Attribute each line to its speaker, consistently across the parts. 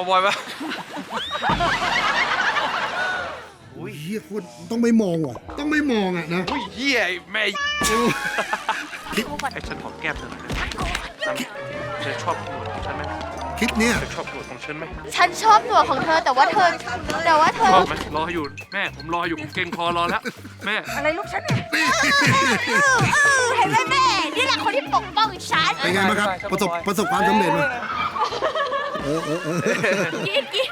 Speaker 1: ก็บอยปะ
Speaker 2: อุ้ยเฮียคุณต้องไม่มองว่ะ ต้องไม่มองอะนะ
Speaker 1: อุ้ยเหี้ยไอ้แม่
Speaker 2: คลิป
Speaker 1: ไอ้ฉันหอมแก้มเธอหน่อยได้ไหมฉันเธอชอบหนวดของฉันไหม
Speaker 2: คลิปเนี้ย
Speaker 1: เธอชอบหนวดของฉันไหม
Speaker 3: ฉันชอบหนวดของเธอแต่ว่าเธอ แต่ว่าเธ
Speaker 1: ช
Speaker 3: อ
Speaker 1: อบไหมรออยู่แม่ผมรออยู่ผมเก่งคอรอแล้วแม่
Speaker 3: อะไรลูกฉันเนี่ยเห็นไหมแม่ นี่แหละคนที่ปกป้องฉัน
Speaker 2: เป็นไงบ้างครับ ประสบประสบความสำเร็จไหม เออเออเออ
Speaker 3: กินกิน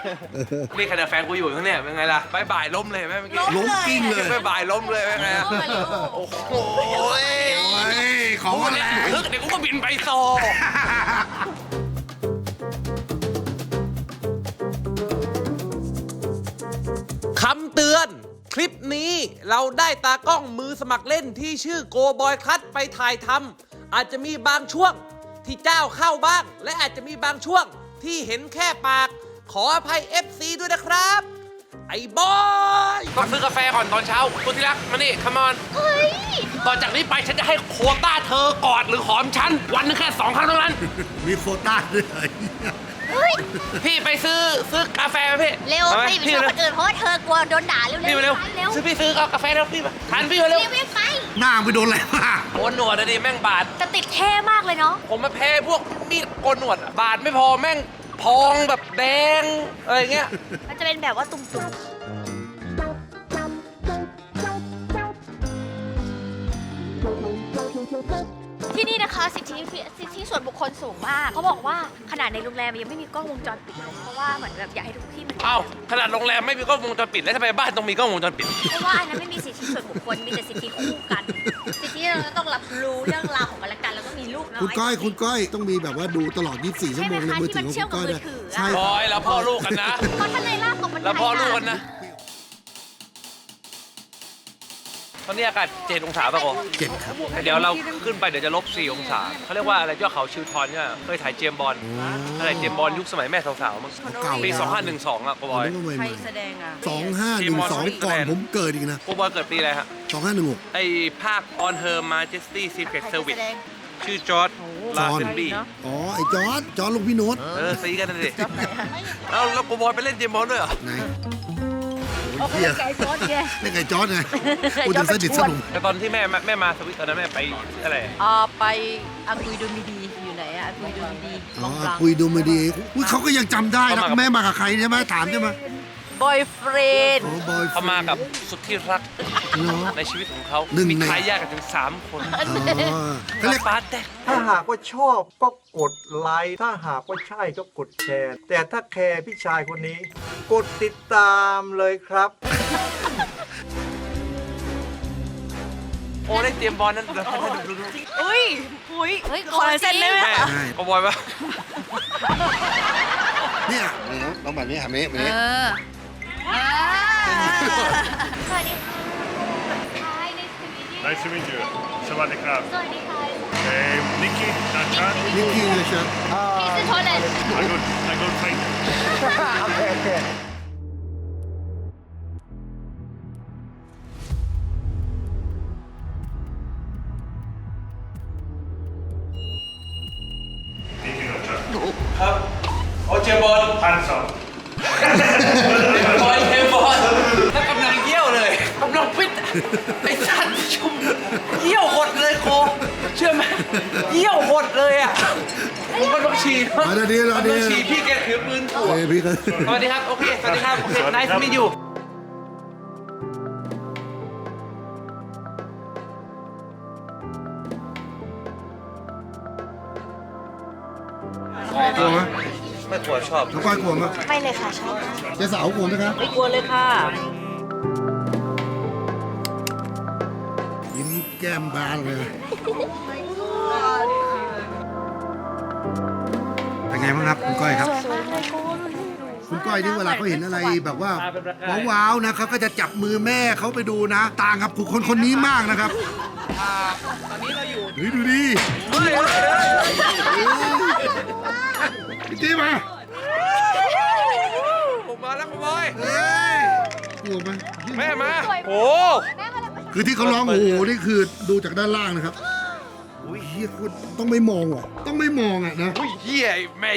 Speaker 1: นี่ขนาดแฟนกูอยู่ข้างเนี่ยเป็นไงล่ะบายบายล้มเลยแม่เมื่อกี้
Speaker 2: ล้มกิ้งเลย
Speaker 1: บายบายล้มเลยเป็นไงอะโอ้โห
Speaker 2: โอ้ยของ
Speaker 1: กู
Speaker 2: อะไร
Speaker 1: เนี่ยทึกเดี๋ยวกูก็บินไปโซ
Speaker 4: คำเตือน คลิปนี้เราได้ตากล้องมือสมัครเล่นที่ชื่อโกบอยคัทไปถ่ายทำอาจจะมีบางช่วงที่เจ้าเข้าบ้าง และอาจจะมีบางช่วง ที่เห็นแค่ปาก ขออภัย FC ด้วยนะครับ ไอ้บอย
Speaker 1: ต้องซื้อกาแฟก่อนตอนเช้าคุณที่รักมานี่คัมอน
Speaker 3: เฮ้ย
Speaker 1: ต่อจากนี้ไปฉันจะให้โควต้าเธอกอดหรือหอมฉันวันหนึงแค่สองครั้งเท่านั้น
Speaker 2: มีโควต้าด้วย
Speaker 3: เฮ้ย
Speaker 1: พี่ไปซื้อซื้อกาแฟไหมพี่
Speaker 3: เร็ว
Speaker 1: อาไหม
Speaker 3: ไม่ไป
Speaker 1: พี่
Speaker 3: ชวน
Speaker 1: เร็
Speaker 3: ควนอื่นเพราะว่าเธอกลัวโดนด่าเร็ว
Speaker 1: พี่มาเร็ว
Speaker 3: ไปเร็ว
Speaker 1: ซื้อพี่ซื้อกาแฟเร็วพี่มาทันพี่มาเร็ว
Speaker 3: รีบวิ่งไป
Speaker 2: หน้าไปโดนอะไรมา
Speaker 1: โกนหนวดอะดิแม่งบาด
Speaker 3: แต่ติดเท่มากเลยเนาะ
Speaker 1: ผมมาแพ้พวกมีดโกนหนวดอะบาดไม่พอแม่งพองแบบแดงอะไรเงี้ย
Speaker 3: มันจะเป็นแบบว่าตุ่มๆ ที่นี่นะคะสิทธิสิทธิส่วนบุคคลสูงมากเขาบอกว่าขนาดในโรงแรมยังไม่มีกล้องวงจรปิดเลยเพราะว่าเหมือนแบบอยากให้ทุกที่มัน
Speaker 1: เอ้าขนาดโรงแรมไม่มีกล้องวงจรปิดแล้วทำไมบ้านต้องมีกล้องวงจรปิด
Speaker 3: เพราะว่าอันนั้นไม่มีสิทธิส่วนบุคคลมีแต่สิทธิคู่กัน สิทธิเราจะต้องรับรู้เรื่องราวของกันและกันแล้วก็มีลูกน้อย
Speaker 2: คุณก้อยคุณก้อยต้องมีแบบว่าดูตลอด 24 ชั่วโมงในมือถือของคุณก้อยด้วยใช่
Speaker 1: บอยแล้วพ่อลูกกันนะ
Speaker 3: เพราะถ้าในร่างของมัน
Speaker 1: แล้วพ่อลูกกันนะ ตอนนี้อากาศเจ็ดองศาป่ะโก
Speaker 2: เจ็ดครับ
Speaker 1: เดี๋ยวเราขึ้นไปเดี๋ยวจะลบ4องศาเขาเรียกว่าอะไรยอดเขาชิวทอนเนี่ยเคยถ่ายเจมส์บอลอะไรเจมส์บอลยุคสมัยแม่สาวๆมั้ง
Speaker 2: เก่า
Speaker 1: ปี
Speaker 2: แล้ว
Speaker 1: 2512อะโกบอย
Speaker 2: ผมก็
Speaker 5: ใคร
Speaker 2: ไม่
Speaker 5: แสดงอะ
Speaker 2: สองห้าหนึ่งสองก่อนผมเกิดอีกนะ
Speaker 1: โกบอยเกิดปีอะไรฮะ
Speaker 2: สองห้าหนึ่งหก
Speaker 1: ไอภาค On Her Majesty Secret
Speaker 5: ใคร
Speaker 1: Service
Speaker 5: แสดง
Speaker 1: ชื่อจอร์ดลาเซนบี
Speaker 5: เนอะ
Speaker 2: อ๋อ ไอ้จอร์ดจอร์ดลูกพี่โน้ต
Speaker 1: เออซีกันนะดิเอ้าแล้วโกบอยไปเล่นเจมส์บอลด้วยเหรอ
Speaker 2: ไหน
Speaker 5: เอา
Speaker 2: โอ้
Speaker 5: ไป
Speaker 2: ยเหี้ย
Speaker 5: ไก่ซอสไง
Speaker 2: เล่นไก่จอร์ดไงพูดถึงสนิทสนม
Speaker 1: แต่ตอนที่แม่แม่มาสวิตตอนนั้นแม่ไปอะไร
Speaker 5: อ่าไปอากุยโดมิดีอยู่ไหนอะอากุยโดมิดี
Speaker 2: อ๋
Speaker 5: ม
Speaker 2: อ
Speaker 5: องกลาง
Speaker 2: คุยดูมาดีอุ้ยเขาก็ยังจำได้นะแม่มากับใครใช่ไหมถามใช่ไหม
Speaker 5: บอยเฟรน
Speaker 2: โอ้บอย
Speaker 1: เขามากับสุดที่รัก
Speaker 2: เนาะ
Speaker 1: ในชีวิตของเขา
Speaker 2: หนึ่ง
Speaker 1: มี
Speaker 2: ใน
Speaker 1: ทายาทกันถึง3คน
Speaker 2: อ๋อเขาเรียก
Speaker 1: ปาแตก
Speaker 6: ถ้าหากว่าชอบก็กดไลค์ ถ้าหากว่าใช่ก็กดแชร์ แต่ถ้าแคร์พี่ชายคนนี้ กดติดตามเลยครับ
Speaker 1: โอ้ได้เตรียมบอลนั้นเดี๋ยวให้ดูดูดู
Speaker 5: อุ้ยอุ้ย
Speaker 3: เฮ้ย
Speaker 5: ขอลายเส้นได้ไหม
Speaker 1: แม่ก็บอยปะ
Speaker 2: เนี่ยต้องแบบนี้หาเมะเมะ
Speaker 3: อ่าสวัสดีค่ะ Hi nice to meet you
Speaker 7: Nice to meet you. Sawadee krab.
Speaker 3: สวัสดีค่ะ
Speaker 7: Uh, Nikki, Nachan.
Speaker 2: นิกกี้เลยเชียว
Speaker 3: He's in Holland
Speaker 7: I got, I got fight. Nikki Nachan.
Speaker 1: ครับโอ้เจมส์บอล
Speaker 7: Hands up.
Speaker 1: บอย ไอ้สัตว์ชุ่มเยี่ยวหดเลยโคเชื่อไหมเยี่ยวหดเลยอะผมก็ต้องฉี่
Speaker 2: มาเดี๋ยวนี้เรา
Speaker 1: ต้
Speaker 2: เดี๋
Speaker 1: อ
Speaker 2: ยว
Speaker 1: งฉี่พี่แกถือปืนขู่
Speaker 2: เอ้ยพี่ก็
Speaker 1: สวัสดีครับ โอเค สวัสดีครับ โอเค
Speaker 7: สวัสดีครับ
Speaker 1: nice to meet you
Speaker 2: กลัวไหม
Speaker 1: ไม่กลัวชอบ
Speaker 2: น้องก้อยกลัวไหม
Speaker 3: ไม่เลยค่ะชอบ
Speaker 2: เจ๊สาวกลัวไหมครับ
Speaker 5: ไม่กลัวเลยค่ะ
Speaker 2: แก้มบานเลย เป็นไงบ้างครับคุณก้อยครับ คุณก้อยที่เวลาเขาเห็นอะไรแบบว่าว้าวๆนะเขาก็จะจับมือแม่เขาไปดูนะ ต่างกับคนคนนี้มากนะครับ
Speaker 1: ตอนนี้เราอยู่
Speaker 2: เฮ้ยดูดิ
Speaker 1: เฮ้ย
Speaker 2: พี่จีมา
Speaker 1: ผมมาแล้วคุณบอย
Speaker 2: เฮ้ยกลัวไหม
Speaker 1: แม่มาโอ้
Speaker 3: แม่มาแล้ว
Speaker 2: คือที่เขาร้องโอ้โหนี่คือดูจากด้านล่างนะครับโอ้ยเฮียคุณต้องไม่มองอะต้องไม่มองอะนะโอ้
Speaker 1: ยเฮียแม่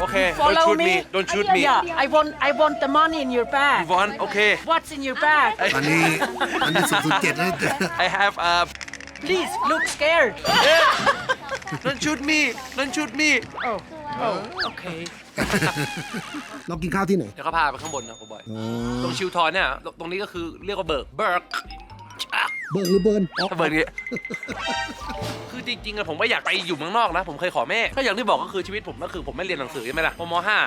Speaker 1: โอ
Speaker 5: เค don't
Speaker 1: shoot
Speaker 5: me
Speaker 1: don't shoot me
Speaker 5: I want I want the money in your bag
Speaker 1: you want okay
Speaker 5: what's in your bag
Speaker 2: อันนี้อันนี้สุดเจ็ดนะ
Speaker 1: I have a
Speaker 5: Please look scared.
Speaker 1: don't shoot me. Don't shoot me.
Speaker 5: Oh, oh, okay.
Speaker 2: เรากินข้าวที่ไหน
Speaker 1: เดี๋ยวเขาพาไปข้างบนนะคุณบอย
Speaker 2: อ๋อ
Speaker 1: ตรงชิวทอนเนี่ยตรงนี้ก็คือเรียกว่าเบิร์กเบิร์ก
Speaker 2: เบิร์นหรือเบิร์นอ๋อ
Speaker 1: ถ้าเบิร์กนี้คือจริงๆอะผมก็อยากไปอยู่เมืองนอกนะ ผมเคยขอแม่ ก็อย่างที่บอกก็คือชีวิตผมก็คือผมไม่เรียนหนังสือใช่ไหมล่ะพอมห้า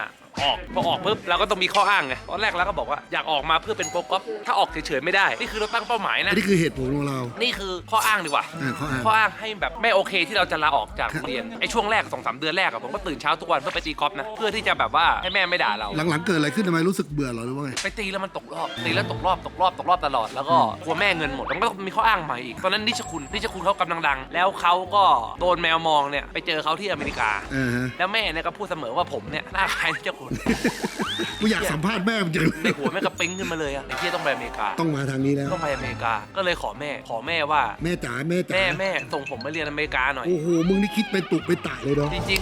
Speaker 1: ออกพอออกปุ๊บเราก็ต้องมีข้ออ้างไงตอนแรกเราก็บอกว่าอยากออกมาเพื่อเป็นโปรกอล์ฟถ้าออกเฉยๆไม่ได้นี่คือเราตั้งเป้าหมาย
Speaker 2: อั
Speaker 1: นะ
Speaker 2: นนี้คือเหตุผลของเรา
Speaker 1: นี่คือข้ออ้างดีกว่า
Speaker 2: อ่าข้ออ้าง
Speaker 1: ข้ออ้างให้แบบไม่โอเคที่เราจะลาออกจากโรงเรียนไอ้ช่วงแรกสองสามเดือนแรกอะผมก็ตื่นเช้าทุกวันเพื่อไปตีกอล์ฟนะเพื่อที่จะแบบว่าให้แม่ไม่ด่าเรา
Speaker 2: หลังๆเกิดอะไรขึ้นทำไมรู้สึกเบื่อเหรอหรือว่าไง
Speaker 1: ไปตีแล้วมันตกรอบตีแล้วตกรอบตกรอบตกรอบตลอดแล้วก็กลัวแม่เงินหมดแล้วมันก็ต้องมีข้ออ้างใหม่อีกตอนนั้นนิชคุณนิชคุณเขากำลังดัง แล้วเขาก็โดนแมวมองเนี่ยไปเจอเขาที่อเมริกา
Speaker 2: เออฮะ
Speaker 1: แล้วแม่เนี่ยก็พูดเสมอว่าผมเนี่ยหน้าคล้ายนิชคุณ
Speaker 2: กูอยากสัมภาษณ์แม่มันจังเล
Speaker 1: ใน
Speaker 2: ย
Speaker 1: หัวแม่งก็ปิ๊งขึ้นมาเลยอะไอ้เหี้ยต้องไปอเมริกา
Speaker 2: ต้องมาทางนี้แล้ว
Speaker 1: ต้องไปอเมริกา ก็เลยขอแม่ ขอแม่ว่า
Speaker 2: แม่จ๋าแม่จ๋า
Speaker 1: แม่แม่ส่งผมไปเรียนอเมริกาหน่อย
Speaker 2: โอ้โหมึงนี่คิดเป็นตุกเป็นตะเลยเนาะ
Speaker 1: จริง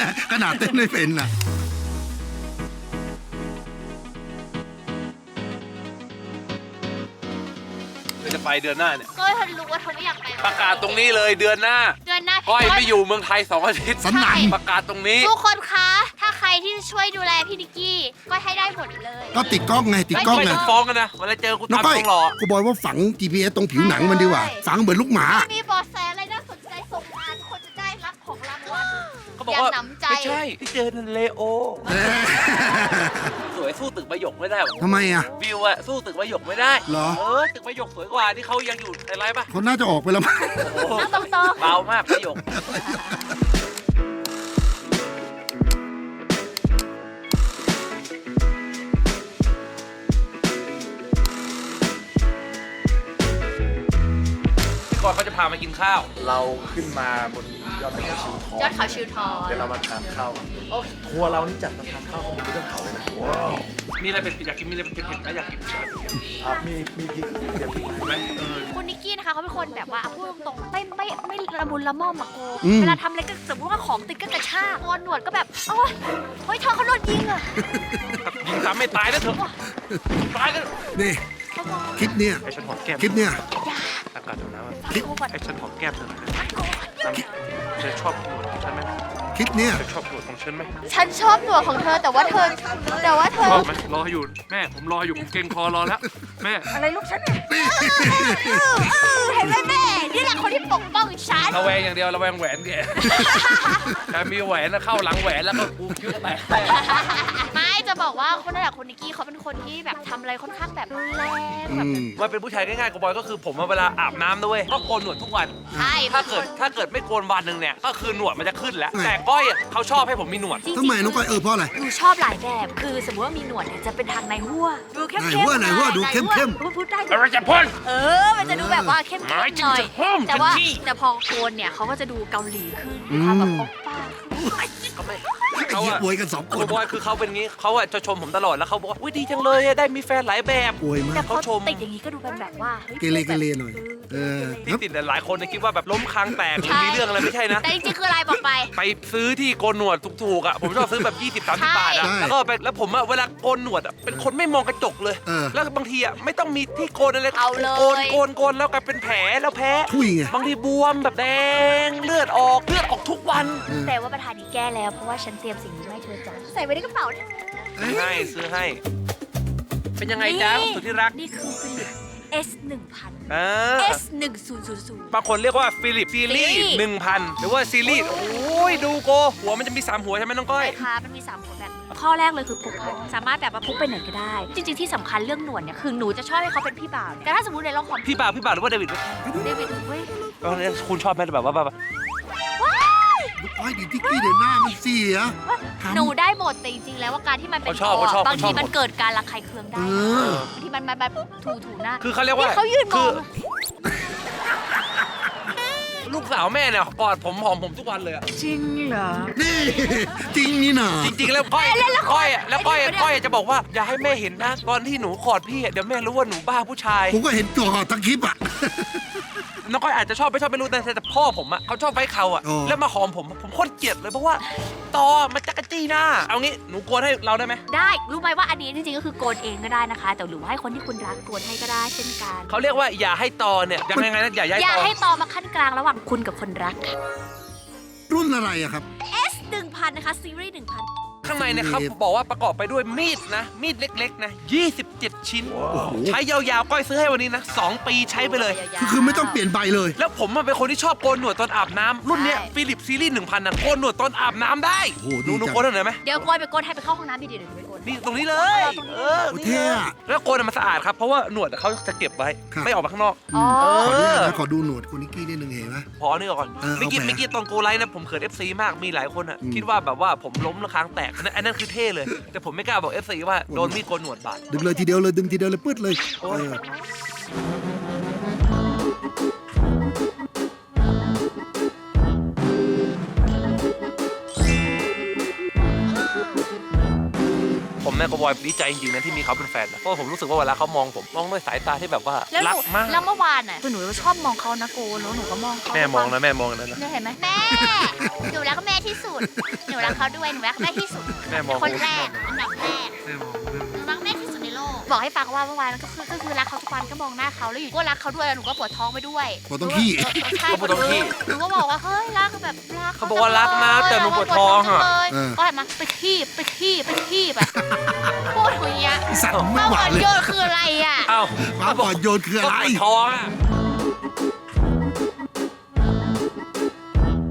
Speaker 2: น่ะขนาดเต้นไม่เป็นน่ะ
Speaker 1: ๆเราจะไปเดือนหน้าเนี่ย
Speaker 3: ก็ เธอรู้ว่าเธอไม่อยากไป
Speaker 1: ประกาศตรงนี้เลยเดือนหน้า
Speaker 3: เดือนหน้า
Speaker 1: ก้อยไม่อยู่เมืองไทยสองอาทิตย์
Speaker 2: สันหนัง
Speaker 1: ประกาศตรงนี้
Speaker 3: ทุกคนคะ ถ้าใครที่จะช่วยดูแลพี่นิกกี้ก็ให้ได้หมดเลย
Speaker 2: ก็ติดกล้องไงติดกล้อง
Speaker 1: ไม่
Speaker 2: ไง
Speaker 1: ต้องฟ้องกันนะเวลาเจอกู
Speaker 2: น้อง
Speaker 1: ตาม
Speaker 2: ก้อย
Speaker 1: ต้องรอ
Speaker 2: กูบอกว่าฝัง GPS ตรงผิวหนังมันดีกว่า ฝังเหมือนลูกหมา
Speaker 3: มีเบอแสอะไรน่าสนใจส่งมาทุกคนจะได้รับของรางวัล
Speaker 1: เขาบอกว่า
Speaker 3: ย่าหนำใจ
Speaker 1: ไม่ใช่ที่เจอนันเลโอส วยสู้ตึกประโยคไม่ได้หรอก
Speaker 2: ทำไมอะ
Speaker 1: วิวอะสู้ตึกประโยคไม่ได้
Speaker 2: เหรอ
Speaker 1: เออตึกประโยคสวยกว่าที่เขายังอยู่ในไลฟ์ปะ
Speaker 2: เขาน่าจะออกไปแล้วมั้ง
Speaker 1: โอ้โห
Speaker 3: ตรง
Speaker 1: เบามากประโยค พี่กรณ์เขาจะพามากินข้าว
Speaker 6: เราขึ้นมาบนย อดเขาชิวทอง
Speaker 3: ๆยอดเขาชิวทอง
Speaker 6: เดี๋ยวเรามาทานข้าวกันทัวร์เรานี่จัดมาทานข้าวกันบนยอดเขาเลยนะ
Speaker 1: มีอะไรเป็นอยากกินมีอะไรเป็นเผ็ดๆไหมอยากกิน
Speaker 6: อะมีมีพริกเดี๋ยวพริก
Speaker 1: ไหมเออ
Speaker 3: คุณนิกกี้นะคะเขาเป็นคนแบบว่าพูดตรงๆไม่ไม่ไม่ละมุนละม่อมอะโก
Speaker 2: อืม
Speaker 3: เวลาทำอะไรก็สมมติว่าของติดก็กระชากโกนหนวดก็แบบโอ้ยเฮ้ยเธอเขาโดนยิงอะ
Speaker 1: ยิงซ้ำไม่ตายนะเถอะตายกัน
Speaker 2: นี่คลิปเนี่ย
Speaker 1: ไอ้ฉันหอมแก้ม
Speaker 2: คลิปเนี่ย
Speaker 1: อากาศหนาวๆอะ
Speaker 3: ฟังกูก่อน
Speaker 1: ไอ้ฉันหอมแก้มเธอหน่อยนะ เธอชอบหนวดของฉันไหม
Speaker 2: คลิปเนี่ย
Speaker 1: เธอชอบหนวดของฉันไหม
Speaker 3: ฉันชอบหนวดของเธอแต่ว่าเธอ แต่ว่าเธ
Speaker 1: ช
Speaker 3: อ
Speaker 1: อบไหมรออยู่แม่ผมรออยู่ผมเก่งคอรอแล้วแม่
Speaker 5: อะไรลูกฉันเนี่ย
Speaker 3: เห็นไหมแม่ นี่แหละคนที่ปกป้องฉัน
Speaker 1: ระแวงอย่างเดียวระแวงแหวนแกแต่มีแหวนนะเข้าหลังแหวนแล้วก็กูคิ้วแตก
Speaker 3: ไม่ จะบอกว่าคนนั่นแหละคนนิกกี้เขาเป็นคนที่แบบทำอะไรค่อนข้างแบบรุนแรงแบบ
Speaker 2: อืม
Speaker 1: มันเป็นผู้ชายง่ายๆกับ บอยก็คือผมอะเวลาอาบน้ำด้วยก็โกนหนวดทุกวัน
Speaker 3: ใช่
Speaker 1: ถ้าเกิดถ้าเกิดไม่โกนวันหนึ่งเนี่ยก็คือหนวดมันจะขึ้นแล้ว
Speaker 2: ไง
Speaker 1: แต่ก้อยอะเขาชอบให้ผมมีหนวด
Speaker 3: จริงๆ
Speaker 2: ทำไมน้องก้อยเออเพราะอะไร
Speaker 3: หนูชอบหลายแบบ คือสมมติว่ามีหนวดเนี่ยจะเป็นทางในหัว ดูเข้ม
Speaker 2: ไหน
Speaker 3: ๆ
Speaker 2: หัวไหนหัวดูเข้มๆ
Speaker 3: ไหนหัวพูดได้
Speaker 1: อะไรจะพ่น
Speaker 3: เออ มันจะดูแบบว่าเข้มๆห
Speaker 1: หมายถึง
Speaker 3: น่อย
Speaker 1: จะเพิ่ม
Speaker 3: แต่ว่า
Speaker 1: ทันที
Speaker 3: แต่พอโกนเนี่ยเขาก็จะดูเกาหลีขึ้นมีความแบบโอปป้าขึ้น
Speaker 1: ก็ไม่
Speaker 2: ไอ้
Speaker 1: เขา
Speaker 2: เหี้ย
Speaker 1: อะ
Speaker 2: อวยกันสองค
Speaker 1: ตัวนบอยคือเขาเป็นงี้เขาอะจะชมผมตลอดแล้วเขาบอกว่าอุ้ยดีจังเลยอะได้มีแฟนหลายแบบ
Speaker 2: อวยมา
Speaker 3: แต่
Speaker 2: ก
Speaker 3: พอ
Speaker 1: เขาชม
Speaker 3: ติดอย่างนี้ก็ดูเป็นแบบว่าฮ้ย
Speaker 2: เกเรเกเรหน่อย เออ
Speaker 1: ที่ติดหลายคนเนี่ยคิดว่าแบบล้มคางแตกหรือมีเรื่องอะไรไม่ใช่นะ
Speaker 3: แต่จริงๆคืออะไรบอกไป
Speaker 1: ไปซื้อที่โกนหนวดถูกๆอะผมชอบซื้อแบบ 20 30 บาทอะ
Speaker 2: ใช่
Speaker 1: แล้วก็ไปแล้วผมอะเวลาโกนหนวดอะเป็นคนไม่มองกระจกเลย
Speaker 2: เออ
Speaker 1: แล้วบางทีอะไม่ต้องมีที่โกนอะไร
Speaker 3: เอาเลย
Speaker 1: โกนโกนโกนแล้วกลายเป็นแผลแล้วแพ้
Speaker 2: ทุยไง
Speaker 1: บางทีบวมแบบแดงเลือดออกเลือดออกทุกวัน
Speaker 3: แต่ว่าประธานนี้แก้แล้วเพราะว่าฉันเตรียมสิ่งนี้มาให้เธอจ้ะใส่ไว้ในกระเป๋าเธอ
Speaker 1: ซื้อให้ซื้อให้ เป็นยังไงจ๊ะสุดที่รัก
Speaker 3: นี่คือฟิลิป S 1000
Speaker 1: อ่า
Speaker 3: S 1000
Speaker 1: บางคนเรียกว่าฟิลิปซีรีส์
Speaker 3: ซีรีส์
Speaker 1: หนึ่งพันหรือว่าซีรีส์โอ้ยดูโก หัวมันจะมี3หัวใช่ไหมน้องก้อย
Speaker 3: ใช่ค่ะมันมี3หัวแบบข้อแรกเลยคือพกพาสามารถแบบว่าพกไปไหนก็ได้ จริง ๆ ที่สำคัญเรื่องหนวดเนี่ยคือหนูจะชอบให้เขาเป็นพี่บ่าวแต่ถ้าสมมติในละคร
Speaker 1: พี่บ่าวพี่บ่าวหรือว่าเดวิด
Speaker 3: เดวิดเว้ย
Speaker 1: ตอนนี้คุณชอบไหมแบบว่าแบบ
Speaker 2: ลูกอ้อยดที่กี้เดี๋ยวหน้ามันเสีย
Speaker 3: หนูได้หมดแต่จริงๆ แล้วว่าการที่มันเป็น
Speaker 1: เขาชอบเขาชอบ
Speaker 3: บางทีมันเกิดการระคายเคืองได้บางทีมันมาแบบถูถูๆหน้า
Speaker 1: คือเขาเรียกว่า
Speaker 3: เขายืนม
Speaker 1: คื
Speaker 3: อง
Speaker 1: ลูกสาวแม่เนี่ยกอดผมหอมผมทุกวันเลย
Speaker 5: จริงเหรอ
Speaker 2: นี่ จริงนี่นะ
Speaker 1: จริงๆแล้วก้อยก้อยอะแล้วก้อยอะก้อยจะบอกว่าอย่าให้แม่เห็นนะตอนที่หนูกอดพี่เดี๋ยวแม่รู้ว่าหนูบ้าผู้ชาย
Speaker 2: ผมก็เห็นตัวเขาทั้งคลิปอะ
Speaker 1: น้องก้อยอาจจะชอบไม่ชอบไม่รู้แต่แต่พ่อผมอะเขาชอบไว้เขาอะแล้วมาหอมผมผมโคตรเกลียดเลยเพราะว่าตอมันจักจี้หน้าเอางี้หนูโกนให้เราได้ไหม
Speaker 3: ได้รู้ไหมว่าอันนี้จริงๆก็คือโกนเองก็ได้นะคะ แต่หรือว่าให้คนที่คุณรักโกนให้ก็ได้เช่นกัน
Speaker 1: เขาเรียกว่าอย่าให้ตอเนี่ยยังไงนะอย่าย้าย
Speaker 3: อย่าให้ตอมาขั้นกลางระหว่างคุณกับคนรัก
Speaker 2: รุ่นอะไรอะครับ
Speaker 3: S 1 0 0 0นะคะซีรีส์1,000
Speaker 1: ข้างในนะครับบอกว่าประกอบไปด้วยมีดนะ มีดเล็กๆนะ 27 ชิ้น ใช้ยาวๆ ก้อยซื้อให้วันนี้นะ 2 ปีใช้ไปเลย
Speaker 2: คือคือไม่ต้องเปลี่ยนใบเลย
Speaker 1: แล้วผมเป็นคนที่ชอบโกนหนวดตอนอาบน้ำรุ่นเนี้ยฟิลิปซีรีส์หนึ่งพันนะโกนหนวดตอนอาบน้ำได้
Speaker 2: โอ้โหดี
Speaker 1: หนูหนู
Speaker 2: จัง
Speaker 1: โกนหน่อยไหม
Speaker 3: เดี๋ยวก้อยไปโกนให้ไปเข้าห้องน้ำดีๆเดี๋ยว นี่
Speaker 1: ตรงนี้เลยเออ
Speaker 2: เท่
Speaker 1: แล้วโกนมันสะอาดครับ เพราะว่าหนวดเขาจะเก็บไว้ไม่ออกมาข้างนอก
Speaker 3: อ๋อ
Speaker 2: ขอดูหน่อนะขอดูหนวดคุณนิกกี้นิดนึงเห็นไหม
Speaker 1: พอนี่ก่อน
Speaker 2: เออ
Speaker 1: ไม่กี้
Speaker 2: เอาไม่
Speaker 1: กี้ตอนโกไลท์นะผมเขินซีมากมีหลายคนอะคิดว่าแบบว่าผมล้มแล้วค้างแตกนั่นอันนั้นคือเท่เลย แต่ผมไม่กล้าบอกเอฟซีว่าโดนมีดโกนหนวดบาด
Speaker 2: ดึงเลยทีเดียวเลยดึงทีเดียวเลยปื๊ดเลยเออ
Speaker 1: แม่ก็บอยดีใจจริงๆนะที่มีเขาเป็นแฟนนะเพราะผมรู้สึกว่าเวลาเขามองผมมองด้วยสายตาที่แบบว่ารักมาก
Speaker 3: แล้วเมื่อวานน่ะคือหนูชอบมองเขานะโกแล้วหนูก็มองเขา
Speaker 1: แม่มองนะแม่มองนะนะ
Speaker 3: เนี่ยเห็นไหมแม่ หนูรักแม่ที่สุด หนูรักเขาด้วย หนูรักแม่ที่สุด
Speaker 1: แม่มอง
Speaker 3: คนแรก อันดับแรก
Speaker 1: ม่
Speaker 3: บอกให้ฟังว่าเมื่อวานก็คือก็คือรักเขาทุกวันก็มองหน้าเขาแล้วอยู่ก็รักเขาด้วยแล้วหนูก็ปวดท้องไปด้วย
Speaker 2: ปวดตรงขี้
Speaker 3: ใช่ปวดตรงขี้หนูก็บอกว่าเฮ้ยรักแบบรัก
Speaker 1: เขาบอกว่ารักมาแต่หนูปวดท้องอะ
Speaker 3: ก็หันมาไปขี้ไปขี้ไปขี้แบบพูดอย่างเงี้ย
Speaker 2: สัตง
Speaker 3: ควา
Speaker 2: มหวาอ่อน
Speaker 3: โยนคืออะไรอะ
Speaker 1: เอ้า
Speaker 2: ความอ่อโยนคืออะไร
Speaker 1: ปวดท้องอะ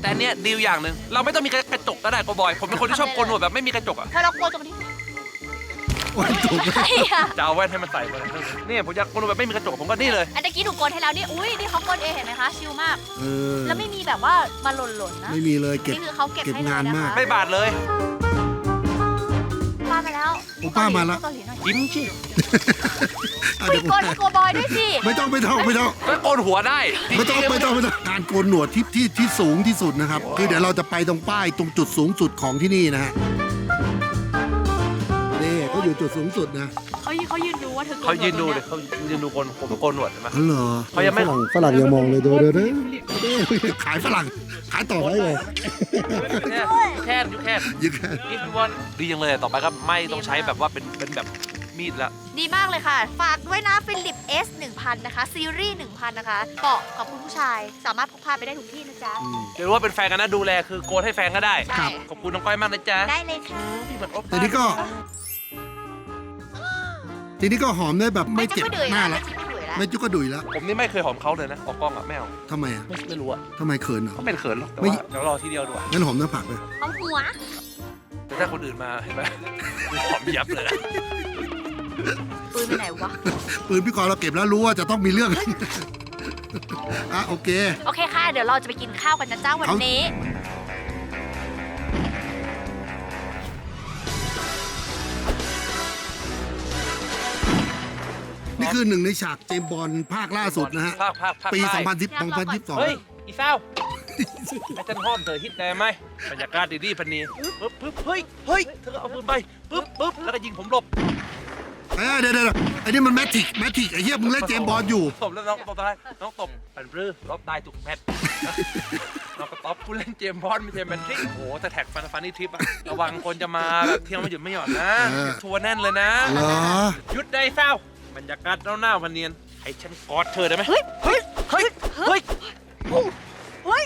Speaker 1: แต่เนี่ยดีอย่างหนึ่งเราไม่ต้องมีกระจกก็ได้โกบอย ผมเป็นคนที่ชอบโกนหนวดแบบไม่มีกระจกอะ
Speaker 3: เธอเราโกลัวตรง
Speaker 2: ที่ วันถูก
Speaker 1: จะเอาแว่นให้มันใส่ไปนี่ผมจะากคนแบบไม่มีกระจกผมก็นี่เลย
Speaker 3: อันตะกี้หนูกดให้แล้วนี่อุ้ยนี่เขากดเองเห็นไหมคะชิลมากแล้วไม่มีแบบว่ามาหล่นหล่นนะ
Speaker 2: ไม่มีเลยเก็บ
Speaker 3: นี่คือเขาเก็บให้น
Speaker 2: งานมาก
Speaker 1: ไม่บาดเลย
Speaker 3: ป้ามาแล้ว
Speaker 2: โอ้ป้ามาแล้ว
Speaker 3: กหน่อย
Speaker 1: ยิ้มชิ
Speaker 3: คุย
Speaker 2: เดี๋
Speaker 3: ย
Speaker 2: วผม
Speaker 3: กดให้บอยด้วยสิ
Speaker 2: ไม่ต้องไม่ต้องไม่ต้อง
Speaker 1: ม่โกนหัวได้
Speaker 2: ไม่ต้องไม่ต้องไม่ต้องการโกนหนวดที่ที่ที่สูงที่สุดนะครับ คือเดี๋ยวเราจะไปตรงป้ายตรงจุดสูงสุดของที่นี่นะฮะ ยู่จุดสูงสุดนะ
Speaker 3: เขาเขายืนดูว่าเธอโกน
Speaker 1: เขายืนดูเลยเขายืนดูโกนผมโกนหนวดใช่ไหม
Speaker 2: อ๋อเหรอ
Speaker 1: เขายังไม่
Speaker 2: ฝรั่งฝรั่งยังมองเลยเด้เด้อเด้ะขายฝรั่งขายต่อไว้เลย
Speaker 1: แคบยุคแคบ
Speaker 2: ยุคแค
Speaker 1: บนี่พี่ว่าดีจังเลยต่อไปก็ไม่ต้องใช้แบบว่าเป็นเป็นแบบมีดละ
Speaker 3: ดีมากเลยค่ะ ฝากด้วยนะฟิลิป S 1000 นะคะ ซีรีส์ 1000 นะคะเกาะกับคุณผู้ชาย สามารถพกพาไปได้ทุกที่นะจ๊ะ
Speaker 1: เดี๋ยวว่าเป็นแฟนกันนะดูแลคือโกนให้แฟนก็ได้ ขอบคุณน้องก้อยมากนะจ๊ะ
Speaker 3: ได้เลยค่ะ
Speaker 1: พี่บอลอ๊อฟ
Speaker 2: แต่นี่ก็ ทีนี้ก็หอมได้แบบไม่เจ็บหน้แล้ว
Speaker 3: ไม่จุกกระดุย
Speaker 2: แล้ว
Speaker 1: ผมนี่ไม่เคยหอมเขาเลยนะออกกล้องอะแมว
Speaker 2: ทำไมอะ
Speaker 1: ไม่รู้อะ
Speaker 2: ทำไมเขินเหรอ
Speaker 1: เขาเป็นเขินหรอกแต่ว่าเดี๋ยวรอทีเดียวดูวะ
Speaker 2: งั้นหอมหน้าผากเลย
Speaker 3: หอมหัว
Speaker 1: แต่ถ้าคนอื่นมาเห็นไหมหอมยับเลย
Speaker 3: ปืนไปไหนวะ
Speaker 2: ปืนพี่กรเราเก็บแล้วรู้ว่าจะต้องมีเรื่องอะโอเค
Speaker 3: โอเคค่ะ เดี๋ยวเราจะไปกินข้าวกันนะเจ้าวันนี้
Speaker 2: นี่คือหนึ่งในฉากเจมบอลภาคล่าสุดนะฮะปี2010 2022
Speaker 1: เฮ้ย อีเศร้าไอ้เจันห้อมเธอฮิตแน่ไหมบรรยากาศดีดีพันนี้ปึ๊บปึ๊บเฮ้ยเฮ้ยเธอเอาปืนไปปึ๊บปึ๊บแล้วก็ยิงผมหลบ
Speaker 2: เอ้เดี๋ยวเดี๋ยวไอ้นี่มันแมทิกแมทิกไอ้เหี้ยมึงเล่นเจมบอลอยู่
Speaker 1: ตบแล้วน้องตบตายน้องตบปันปื้อรอบตายถูกแมทน้อก็ตอบผู้เล่นเจมบอลไม่ใช่แมทริกโอ้โหแต่แท็กฟันฟันนี่ทริปอะระวังคนจะมาเที่ยวไม่หยุดไม่หย่อนนะทัวร์แน่นเลยนะ
Speaker 2: ห
Speaker 1: ยุดได้เศร้า บรรยากาศหน้าหน้าพันเนียนให้ฉันกอดเธอได้ไหมเฮ้ย เฮ้ย เฮ้ย เฮ้ย
Speaker 3: เฮ้ย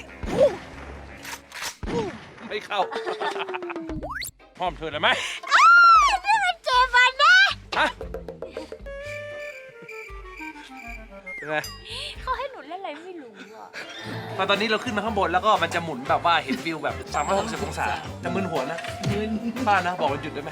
Speaker 1: ไม่เข้าพร้อมเธอได้ไหม
Speaker 3: นี่มันเจมันนะ
Speaker 1: ฮะเป็นไง
Speaker 3: เขาให้หนุนเล่นอะไรไม่รู้อะ
Speaker 1: มาตอนนี้เราขึ้นมาข้างบนแล้วก็มันจะหมุนแบบว่าเห็นวิวแบบ360องศาจะมึนหัวนะมึนป้านะบอกวันหยุดได้ไหม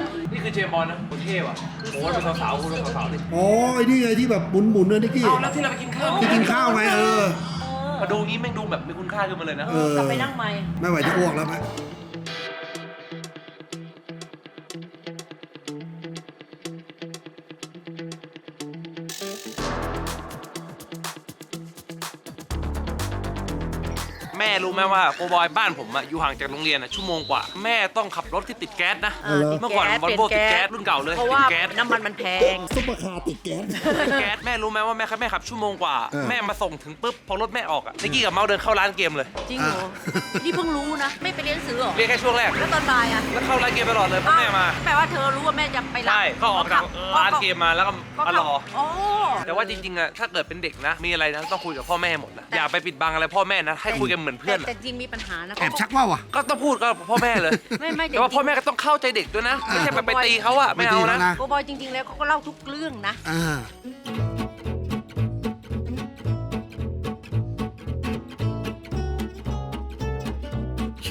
Speaker 8: โคตรเท่ว่ะโอ้โหเป็นสาวๆคุณเป็นสาวๆดิ
Speaker 2: อ๋อไอ้นี่ไงที่แบบหมุนๆเนอะนิกกี้
Speaker 8: เอาแล้วที่เราไปกินข้าว
Speaker 2: ที่กินข้าวไงเออ
Speaker 8: มาดูงี้แม่งดูแบบมีคุณค่าขึ้นมาเลยนะ
Speaker 2: เออ
Speaker 5: กลับไปนั่งใหม่
Speaker 2: ไม่ไหวจะอ้วกแล้วไห
Speaker 1: ม รู้ไหมว่าโกบอยบ้านผมอะอยู่ห่างจากโรงเรียนอะชั่วโมงกว่า แม่ต้องขับรถที่ติดแก๊สนะ
Speaker 5: อ่าติด
Speaker 1: เมื่อก่อน
Speaker 5: แก๊ส
Speaker 1: วอลโวติดแก๊สรุ่นเก่าเลย
Speaker 5: เพราะว่า
Speaker 1: ติดแก๊ส
Speaker 5: น้ำมันมันแพง
Speaker 2: ซุปเปอร์คาร์ติดแก๊ส
Speaker 1: แก๊สแม่รู้ไหมว่าแม่ขับแม่ขับชั่วโมงกว่า
Speaker 2: เออ
Speaker 1: แม่มาส่งถึงปุ๊บพอรถแม่ออกอะนิกกี้กับเมาส์เดินเข้าร้านเกมเลย
Speaker 5: จริงเหรอ นี่เพิ่งรู้นะ ไม่ไปเรียนหนังสือเหรอ
Speaker 1: เรียกแค่ช่วงแรก
Speaker 5: แล้วตอนบ่ายอะ
Speaker 1: แล้วเข้าร้านเกมตลอดเลยเพราะแม่มา
Speaker 5: แปลว่าเธอรู้ว่าแม่จะไปรับ
Speaker 1: ใช่ก็ออกจากร้านเกมมาแล้วก็
Speaker 5: ก็
Speaker 1: มารอ
Speaker 5: อ๋อ
Speaker 1: แต่ว่าจริงๆอะถ้าเกิดเป็นเด็กนะ มีอะไรนะต้องคุยกับพ่อแม่หมดนะ อย่าไปปิดบังอะไรพ่อแม่นะ ให้คุยกันเหมือนเพื่อน
Speaker 5: แต่แต่จริงมีปัญหานะ
Speaker 2: แอบชักว่าวอะ
Speaker 1: ก็ต้องพูดกับพ่อแม่เลย
Speaker 5: ไม่ไม่
Speaker 1: แต่ว่าพ่อแม่ก็ต้องเข้าใจเด็กด้วยนะ ไม่ใช่ไปไปตีเขาอะไม่เอา
Speaker 2: ไม่ดีแล้
Speaker 1: นะ
Speaker 2: วนะ
Speaker 5: โกบอยจริง ๆ แล้วเขาก็เล่าทุกเรื่องนะ
Speaker 2: อ่า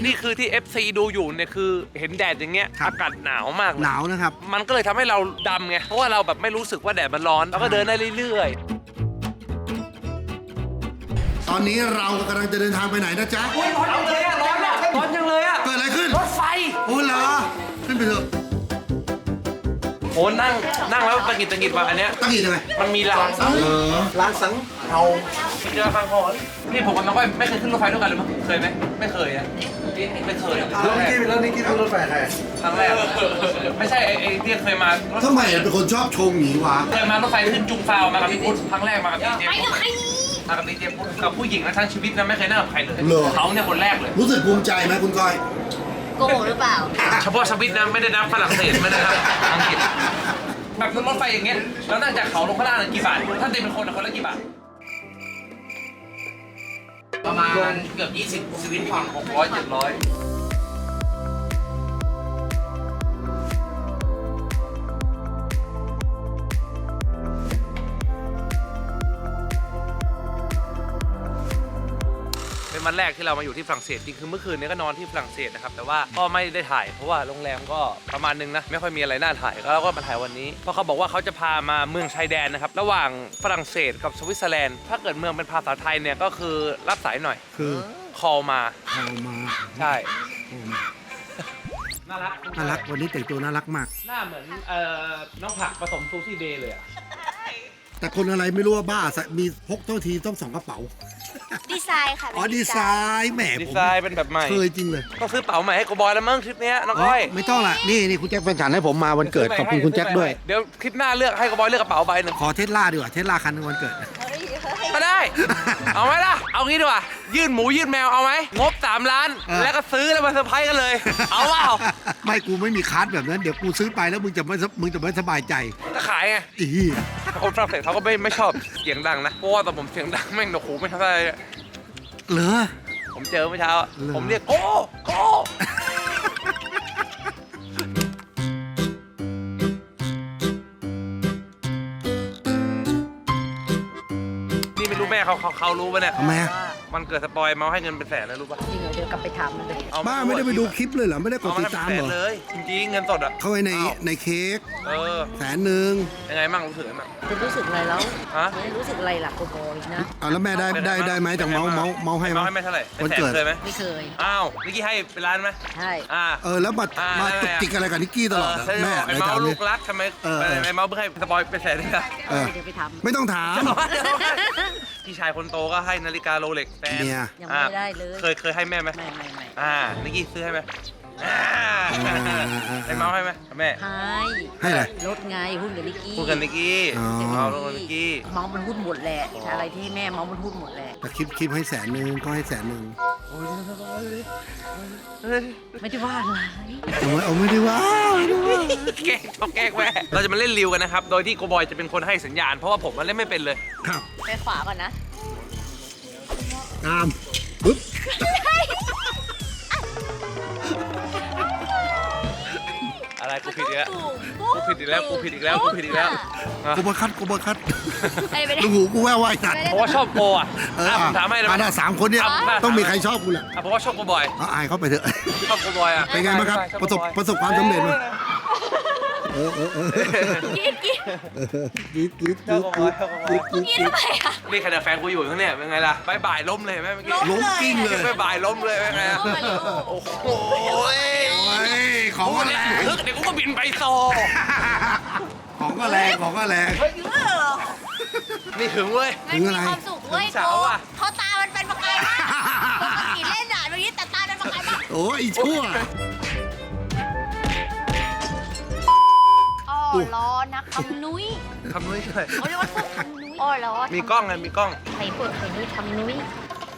Speaker 1: นี่คือที่ FC ดูอยู่เนี่ยคือเห็นแดดอย่างเงี้ย
Speaker 2: ครับ
Speaker 1: อากาศหนาวมากเลย
Speaker 2: หนาวนะครับ
Speaker 1: มันก็เลยทำให้เราดำไงเพราะว่าเราแบบไม่รู้สึกว่าแดดมันร้อนเราก็เดินได้เรื่อย
Speaker 2: ตอนนี้เรากำลังจะเดินทางไปไหนนะจ๊ะ
Speaker 8: ร้อนจังเลยอะร้อนอะร้อนจังเลยอะ
Speaker 2: เกิดอะไรขึ้น
Speaker 8: รถไฟ
Speaker 2: โอ้เหรอ ขึ้นไปเถอะ
Speaker 1: ๆโอ้นั่งนั่งแล้วตะกิดตะกิดมาอันเนี้ย
Speaker 2: ตั้งอีกเลย
Speaker 1: มันมีรางสัง
Speaker 2: เออ
Speaker 6: ร้านสังเฮา
Speaker 1: เจอฟังพอนี่ผมกับน้องก้อยไม่เคยขึ้นรถไฟด้วยกันเลยมั้งเคยไหมไม่เคยอะไม่เคยอะ
Speaker 6: แล้วนิกกี้แล้วนิกกี้ขึ้นรถไฟใคร
Speaker 1: ครั้งแรกไม่ใช่ไอ้ไอ้ที่เคยมารถ
Speaker 2: ทำไมเป็นคนชอบชงหนีวะ
Speaker 1: เคยมารถไฟขึ้นจุงฟาวมากับพี่พุทธครั้งแรกมากับดีเจ
Speaker 3: ไป
Speaker 1: พุท
Speaker 3: กับ
Speaker 1: ธ
Speaker 3: ใคร
Speaker 1: มากับดีเจพุทธกับผู้หญิงนะทั้งชีวิตนะไม่เคยนั่งกับใครเลย
Speaker 2: เหรอ
Speaker 1: เขาเนี่ยคนแรกเลย
Speaker 2: รู้สึกภูมิใจไหมคุณก้อย
Speaker 3: โกหกหรือเปล่า
Speaker 1: เฉพาะสวิตนะไม่ได้นับฝรั่งเศสไม่ได้นับอังกฤษแบบรถไฟอย่างเงี้ยแล้วนั่งจากเขาลงข้างล่างน่ะกี่บาทถ้าเต็มเป็นคนนะคนละกี่บาทประมาณเกือบ20สวิตฝั่ง600 700 เป็นวันแรกที่เรามาอยู่ที่ฝรั่งเศสจริงคือเมื่อคืนนี้ก็นอนที่ฝรั่งเศสนะครับแต่ว่าก็ไม่ได้ถ่ายเพราะว่าโรงแรมก็ประมาณนึงนะไม่ค่อยมีอะไรน่าถ่ายก็เราก็มาถ่ายวันนี้เพราะเขาบอกว่าเขาจะพามาเมืองชายแดนนะครับระหว่างฝรั่งเศสกับสวิตเซอร์แลนด์ถ้าเกิดเมืองเป็นภาษาไทยเนี่ยก็คือรับสายหน่อย
Speaker 2: คือ
Speaker 1: คอลมา
Speaker 2: เอามา
Speaker 1: ใช่น่ารัก
Speaker 2: น่ารักวันนี้แต่งตัวน่ารักมาก
Speaker 1: หน้าเหมือนเอ่อน้องผักผสมซูซี่เดย์เลยอะ
Speaker 2: แต่คนอะไรไม่รู้ว่าบ้าใส่มีพกเท่าทีต้องสองกระเป๋า
Speaker 3: ดีไซน์ค่ะ
Speaker 2: อ๋อดีไซน์แหม
Speaker 1: ดี
Speaker 2: ผม
Speaker 1: ไซน์เป็นแบบใหม่
Speaker 2: เคยจริงเลย
Speaker 1: ต้องซื้อเป๋าใหม่ให้กูบอยแล้วมั้งคลิปเนี้ยน้องก้อย
Speaker 2: ไม่ต้องละนี่นี่คุณแจ็คแฟนฉันให้ผมมาวันเกิดขอบคุณคุณแจ็คด้วย
Speaker 1: เดี๋ยวคลิปหน้าเลือกให้กูบอยเลือกกระเป๋าใบหนึ่ง
Speaker 2: ขอเทสลาดีกว่าเทสลาคันหนึงวันเกิด
Speaker 1: ก็ได้ เอาไหมล่ะ เอางี้ดีกว่า ยื่นหมูยื่นแมวเอาไหม งบ 3 ล้าน
Speaker 2: เออ
Speaker 1: แล้วก็ซื้อแล้วมาเซอร์ไพรส์กันเลย เอาเปล่า
Speaker 2: ไม่กูไม่มีคาร์ดแบบนั้น เดี๋ยวกูซื้อไปแล้วมึงจะไม่สมึงจะไม่สบายใจ
Speaker 1: จะขายไง
Speaker 2: อีเหี้ย
Speaker 1: คนฝรั่งเศสเขาก็ไม่ไม่ชอบเสียงดังนะ เพราะว่าตอนผมเสียงดังแม่งโอ้โหไม่เท่าไหร่เลย
Speaker 2: เหรอ
Speaker 1: ผมเจอเมื่อเช้าอะ
Speaker 2: เหรอ
Speaker 1: ผมเรียกโก้โก้ เขาเขาเขารู้ปะเนี่ย
Speaker 2: ทำไมอะ
Speaker 1: มันเกิดสปอยเมาให้เงินเป็นแสนเลยรู้ปะ
Speaker 5: จริงเหรอเดี๋ยวกลับไปถามมันเลย
Speaker 1: เอ
Speaker 2: บ้าไม่ได้ไปดูคลิปเลยเหรอ ไม่ได้กด
Speaker 1: เอามา
Speaker 2: ติด
Speaker 1: ให้เป็น
Speaker 2: ตาม
Speaker 1: แส
Speaker 2: เหรอ
Speaker 1: นเลยจริงๆเงินสดอะ
Speaker 2: เข้าไปใน
Speaker 1: อ้าว
Speaker 2: ในเค้ก
Speaker 1: เออ
Speaker 2: แสนหนึ่ง
Speaker 1: ยังไงมั่งรู้สึกไหม
Speaker 5: จะรู้สึกอะไรแล้ว
Speaker 1: ฮะ
Speaker 5: ไม่รู้สึกอะไรล่ะโกบอยนะ
Speaker 2: อะแล้วแม่ได้ได้ได้ไหมจากเมาส์เมาส์เมาส์ให้
Speaker 1: เมา
Speaker 2: ไหม
Speaker 1: ให้แม่เท่าไหร่
Speaker 2: วัน
Speaker 1: แส
Speaker 2: เกิด
Speaker 1: เคยไหม
Speaker 5: ไม่เคย
Speaker 1: อ้าวนิกกี้ให้เป็นล้านไหม
Speaker 5: ใช่
Speaker 1: อ่า
Speaker 2: เออแล้วมา
Speaker 1: อ่า
Speaker 2: มา
Speaker 1: นั่น
Speaker 2: ตุ
Speaker 1: แห
Speaker 2: ก
Speaker 1: ละ
Speaker 2: ติกอะไรกับนิกกี้ตลอด
Speaker 1: เอ
Speaker 2: อะ
Speaker 1: อใช่
Speaker 2: แม่
Speaker 1: ไอ้
Speaker 2: ไหน
Speaker 1: เมา
Speaker 2: ถาม
Speaker 1: ลู
Speaker 2: ดิ
Speaker 1: กรักทำไม
Speaker 2: เออ
Speaker 1: ไอ้เมาเพิ่งให้สปอยเป็นแสนเลยนะ
Speaker 2: เออ
Speaker 5: เดี๋ยวไปถาม
Speaker 2: ไม่ต้องถาม
Speaker 1: พี่ชายคนโตก็ให้นาฬิกาโรเล็กแฟน
Speaker 2: เนี่ย
Speaker 5: ยังไม่ได้เลย
Speaker 1: เคยเคยให้แม่ไหม
Speaker 5: ไม่ไม่ไม่
Speaker 1: อ่านิกกี้ซื้อให้ไหม อ่าไอ้เมาให้ไหมแม่
Speaker 5: ให้
Speaker 2: ให้อะไร
Speaker 5: รถไงหุ้นกับนิกกี้
Speaker 1: พูดกันนิกกี้
Speaker 2: อ๋อ
Speaker 1: เมาลงกับนิกกี้
Speaker 5: เมาส์มันหุ้นหมดแหละ อะไรที่แม่เมาส์มันหุ้นหมดแหละ
Speaker 2: แต่คลิปคลิปให้แสนหนึ่งก็ให้แสนหนึ่ง
Speaker 5: ไม่ได้ว่าอะไร
Speaker 2: เอาไม่เอาไม่ได้ว่าไม่ได้ว่า
Speaker 1: แกล้งชอบแกล้งแม่เราจะมาเล่นริวกันนะครับ โดยที่โกบอยจะเป็นคนให้สัญญาณ เพราะว่าผมมันเล่นไม่เป็นเลย
Speaker 2: ครับ
Speaker 3: ไปขวาก่อนนะ
Speaker 2: ตามปึ๊บ
Speaker 1: อะไรกูผิดอีกแล้ว กูผิดอีกแล้วกูผิดอีกแล้วกูผิดอีกแล้วอะ
Speaker 2: กูบังคัดกูบังคัด
Speaker 3: ไปไม่ได้
Speaker 2: ลูกหูกูแว่วว่าไอ้สัตว์
Speaker 1: เพราะว่าชอบโกอะ
Speaker 2: เออ
Speaker 1: อะผ
Speaker 2: อะ
Speaker 1: มถามให้เลย
Speaker 2: อะน่ะสามคนเนี่ย
Speaker 1: อะ
Speaker 2: ต้องมีใครชอบกูแหละ
Speaker 1: อะเพราะว่าชอบโกบอย
Speaker 2: เอาอายเขาไปเถอะ
Speaker 1: ชอบโกบอยอะ
Speaker 2: เป็นไงบ้างครับ ประสบประสบความสำเร็จไหม เออเออเออ
Speaker 3: กินกิน
Speaker 2: กรี๊ดกรี๊ดกรี๊ดกรี๊ดกรี๊ดกรี๊ด
Speaker 3: กินทำไมอะ
Speaker 1: นี่ขนาดแฟนกูอยู่ข้างเนี่ยเป็นไงล่ะบายบายล้มเลยเห็นไหมเมื่อกี้
Speaker 2: ล้มกิ้งเลย
Speaker 1: บายบายล้มเลยเป็นไงอะโอ้โห
Speaker 2: โอ้ยของก็แรง
Speaker 1: เดี๋ยวกูก็บินไปโซ
Speaker 2: ของก็แรงของก็แรง
Speaker 1: นี่ถึงเว้ย
Speaker 3: มันมีความสุขเว้ย
Speaker 1: สาวอะ
Speaker 3: เขาตามันเป็นประกายมากปกติเล่นอะเมื่อกี้แต่ตาเป็นประกายมาก
Speaker 2: โอ้ยชั่ว
Speaker 3: อ๋อร้อนนะคำนุ้ย
Speaker 1: ทำนุ้ยเลย
Speaker 3: เขาเรียกว่าพวกคำนุ้ยอ๋อร้อน
Speaker 1: มีกล้องไงมีกล้อง
Speaker 3: ไข่เปิดไข่นุ้ยทำนุ้ย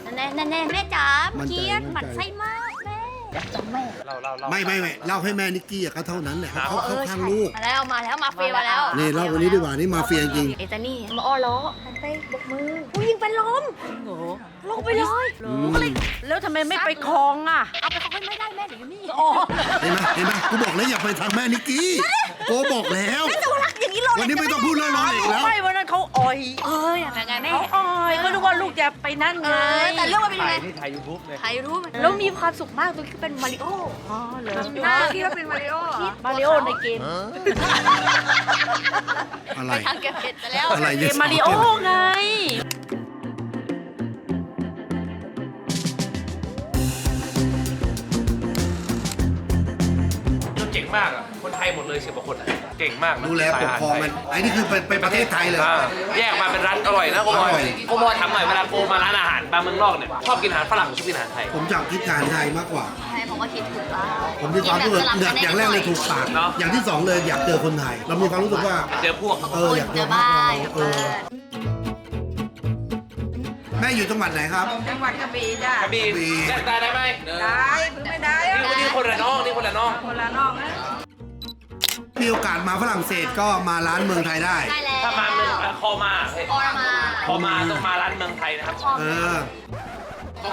Speaker 3: นั่นแน่นั่นแน่แม่จ๋า
Speaker 2: มั่นใจ
Speaker 3: เกียดห
Speaker 2: มั่
Speaker 3: มัน
Speaker 2: นใจ
Speaker 3: ไส้มากแม่อยากจะแม่
Speaker 1: เราเราเรา
Speaker 2: ไม่ไม่ไม่เล่าให้แม่นิกกี้อะเขาเท่านั้นแหละเขาเขาข้างลูก
Speaker 3: มาแล้วมาแล้วมาเฟียมาแล้ว
Speaker 2: นี่เล่าวันนี้ดีกว่านี่มาเฟียจริง
Speaker 3: เอตานี่มาอ้อล้อหันไปบกมือผู้หญิงเป็นลม
Speaker 5: โอ้โห
Speaker 3: ลงไปเลย
Speaker 2: อืม
Speaker 3: ก็เลย
Speaker 5: แล้วทำไมไม่ไปคลองอะ
Speaker 3: เอาไปเขาไม่ได้แม่เดี๋ยวอยู่นี่
Speaker 5: อ๋อ
Speaker 2: เห็นไหมเห็นไหมกูบอกแล้วอย่าไปทางแม่นิกกี้ โกบอกแล้ว
Speaker 3: แต่ว่ารักอย่างนี้เรา
Speaker 2: วันนี้ไม่ต้องพูดเรื่องล้อเหล็กแล้ว
Speaker 5: ไม่วันนั้นเขาอ่อย
Speaker 3: เอออย่างไงแม่
Speaker 5: เขาอ่อยก็รู้ว่าลูกจะไปนั่น
Speaker 3: เอ
Speaker 5: ไง
Speaker 3: อแต่เรื่องมันเป็นยังไง
Speaker 1: ที่ถ่ายยูทูบเลย
Speaker 3: ใครรู้ไหมแล้วมีความสุขมากตรงที่เป็นมาริโอ
Speaker 5: อ๋อเหรอ
Speaker 3: หน้าคิดว่าเป็นมาริโอ
Speaker 5: มาริโอในเกม
Speaker 2: อะไร
Speaker 3: ไปทางเก็บเห็ดไปแล้ว
Speaker 2: อะไร
Speaker 5: เก
Speaker 2: เนี่ย
Speaker 5: มมาริโอไง
Speaker 1: มากอะ คนไทยหมดเลยสิบกว่าคนอะเก่งมากนะ
Speaker 2: ดูแลปกครองมันไอ้นี่คือเป็นเป็นประเทศไทยเลย
Speaker 1: อ่าแยกมาเป็นร้านอร่อยนะโกบอ
Speaker 2: อร่อย
Speaker 1: ยโกบอยทำหน่อยเวลาโกมาร้านอาหารตามเมืองนอกเนี่ยชอบกินอาหารฝรั่งหรือชอบกินอาหารไทย
Speaker 2: ผมจะคิดการไทยมากกว่า
Speaker 3: ใช่ผมว่าคิดถูกแล้ว
Speaker 2: ผมมีความรู้สึกอย่างอย่างแรกเลยถูกปาก
Speaker 1: เนอะ
Speaker 2: อย่างที่สองเลยอยากเจอคนไทย เรามีความรู้สึกว่า
Speaker 1: เจอพวก
Speaker 2: เอออยากเจ
Speaker 3: เจ
Speaker 2: อ
Speaker 3: อ
Speaker 2: พวก
Speaker 3: บ้า
Speaker 2: เรา
Speaker 3: น
Speaker 2: เออ แม่อยู่จังหวัดไหนครับ
Speaker 5: จังหวัดกระบี่จ้ะ
Speaker 1: กระบี่
Speaker 2: กระบี่
Speaker 1: แจ้งตายได้ไหม
Speaker 5: ได้เพิ่งไม่ได้
Speaker 1: นี่คนนี้คนละน้องนี่คนละน้อง
Speaker 5: คนละน้องนะ
Speaker 2: มีโอกาสมาฝรั่งเศสก็มาร้านเมืองไทยได้
Speaker 3: ได้แล้ว
Speaker 1: ถ้ามาเมืองอะคอมาเฮ้ย
Speaker 3: พอมา
Speaker 1: คอมาต้องมาร้านเมืองไทยนะครับ
Speaker 2: เออ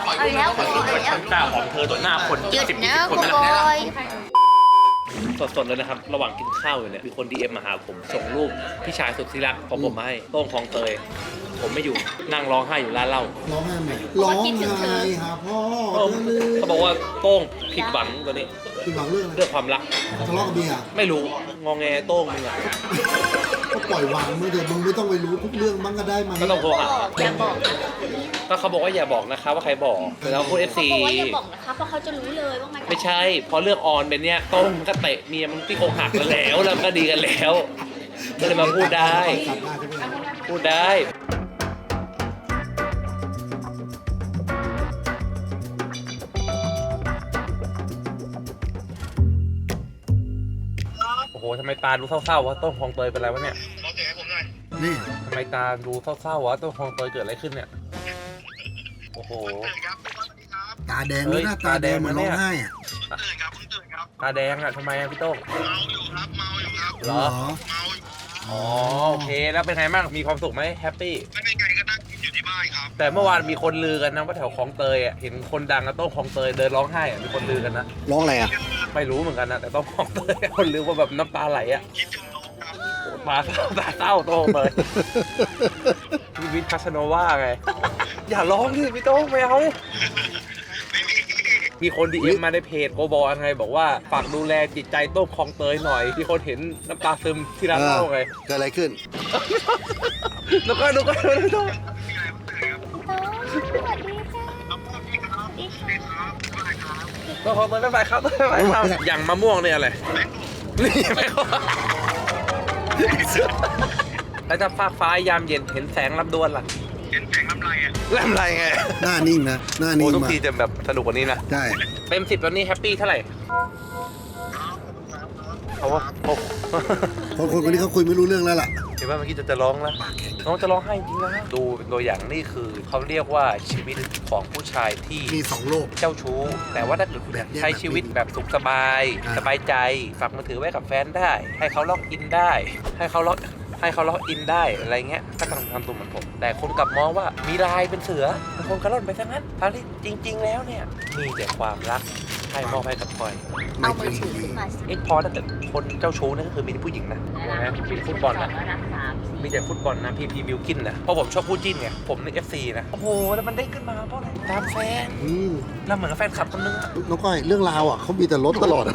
Speaker 3: เอาอีกแล้วเอาอีกแล้ว
Speaker 1: หน้าของเธอต่อหน้าคน
Speaker 3: หยุด
Speaker 1: สิบ
Speaker 3: นะ
Speaker 1: คน
Speaker 3: คุณ
Speaker 1: นะ
Speaker 3: บอย
Speaker 1: สดๆเลยนะครับ ระหว่างกินข้าวอยู่เนี่ยมีคนดีเอ็มมาหาผม ส่งรูปพี่ชายสุดที่รักของผมมาให้โต้งคลองเตย ผมไม่อยู่นั่งร้องไห้อยู่ร้านเหล้า
Speaker 2: ร้องไห้ไหมร้องไห้หาพ่อ
Speaker 1: เออ
Speaker 2: เธอเลย
Speaker 1: เขาบอกว่าโต้งผิดหวังตัวนี้
Speaker 2: คือหวังเรื่องอะไร
Speaker 1: เรื่องความรัก
Speaker 2: ทะเลาะกับเมีย
Speaker 1: ไม่รู้งองแงโต้งมึงอะ
Speaker 2: ก็ปล่อยวางมือเดี๋ยวมึงไม่ต้องไปรู้ทุกเรื่องบ้างก็ได้ไหม
Speaker 1: ก็ต้องโทรหา
Speaker 3: อย่าบอก
Speaker 1: ก็เขาบอกว่าอย่าบอกนะครับว่าใครบอกแต่เราพูดเอฟซี
Speaker 3: บอกว่าอย่าบอกนะคะเพราะเขาจะรู้เลยว่ามัน
Speaker 1: ไม่ใช่พอเลือกออนเป็นเนี้ยโต้งมันก็เตะเมียมันที่อกหักกันแล้วแล้วมันก็ดีกันแล้วก็เลยมาพูดได้
Speaker 2: ตัดหน้าใช่ไหม
Speaker 1: พูดได้ ทำไมตาดูเศร้าๆวะต้นคลองเตยเป็นไรวะเนี่ย
Speaker 2: นี่
Speaker 1: ทำไมตาดูเศร้าๆวะต้นคลองเตยเกิดอะไรขึ้นเนี่ย โอ้โห
Speaker 2: ตาแดงนี่หน้าตาแดงเหมือนร้องไห้อะ
Speaker 1: ตาแดงอะทำไมอะพี่โต้งเหรออ๋อโอเคแล้วเป็นไงบ้างมีความสุขไหมแฮปปี้
Speaker 9: ไม่เป็นไงก็นั่งกินอยู่ที่บ้านครับ
Speaker 1: แต่เมื่อวานมีคนลือกันนะว่าแถวคลองเตยอะเห็นคนดังอะโต้งคลองเตยเดินร้องไห้อะมีคนลือกันนะ
Speaker 2: ร้องอะไรอะ
Speaker 1: ไม่รู้เหมือนกันนะแต่ต้องคลองเตยคนลือว่าแบบน้ำตาไหลอะ
Speaker 9: คิดถึงน้องครับ
Speaker 1: ตาเศร้าตาเศร้าโต้งเลยชีวิตคาสโนวาไง อย่าร้องดิพี่โต้งไม่เอา
Speaker 9: ไม่มี
Speaker 1: มีคนดีเอ็มมาในเพจโกบอลไงบอกว่าฝากดูแลจิตใจโต้งคลองเตยหน่อยมีคนเห็นน้ำตาซึมที่ร้านเหล้าไง
Speaker 2: เกิดอะไรขึ้น
Speaker 1: แล้วก็แล้วก็แล้วก็
Speaker 3: สวัสดีจ้า
Speaker 1: ก็ขอเติมไปครับเติมไปครับอย่างมะม่วงเนี่ยอะไรนี่ไม่รู้แล้วถ้าฟ้าฟ้ายามเย็นเห็นแสงลำดวนล่ะ
Speaker 9: เห็นแผงน้ำลายอะ
Speaker 1: ลำไรไง
Speaker 2: หน้านิ่งนะหน้า
Speaker 1: โอ้
Speaker 2: นิ่ง
Speaker 1: ทุก
Speaker 2: มา
Speaker 1: ทีจะแบบสนุกกว่านี้นะ
Speaker 2: ใช่
Speaker 1: เต็มสิบวันนี้แฮปปี้เท่าไหร่เขาว่าโอ้
Speaker 2: คนคนคนนี้เขาคุยไม่รู้เรื่องแล้วล่ะ
Speaker 1: เห็นว่าเมื่อกี้จะจะร้องแล้วน้องจะร้องไห้จริงนะดูเป็นตัวอย่างนี่คือเขาเรียกว่าชีวิตของผู้ชายที่
Speaker 2: มีสองโลก
Speaker 1: เจ้าชู้ แต่ว่าถ้าเกิด
Speaker 2: แบบแยก
Speaker 1: ใช้ชีวิตแบบสุขสบาย
Speaker 2: อ่า
Speaker 1: สบายใจฝากมือถือไว้กับแฟนได้ ให้เขาล็อกอินได้ ให้เขาล็อก ให้เขาล็อกอินได้อะไรเงี้ยก็ต้องทำตัวเหมือนผม แต่คนกลับมองว่ามีลายเป็นเสือเป็นคนกระล่อนไปทั้งนั้นทั้งที่จริง ๆ แล้วเนี่ยมีแต่ความรักให้มอบให้กับคอย
Speaker 3: เอามือถือขึ้นมาสิ
Speaker 1: เอ็กพอถ้าเกิดคนเจ้าชู้นั่นก็คือมีแต่ผู้หญิงนะนะฟุตบอลนะมีแต่ฟุตบอลนะพีพีวิลกินนะเพราะผมชอบพูดจิ้นไง ผมในเอฟซีนะ โอ้โห แล้วมันได้ขึ้นมาเพราะอะไรตามแฟน
Speaker 2: อืม
Speaker 1: แล้วเหมือนกับแฟนคลับคนนึงอะ
Speaker 2: น้องก้อยเรื่องราวอะเขามีแต่รถตลอด
Speaker 1: เ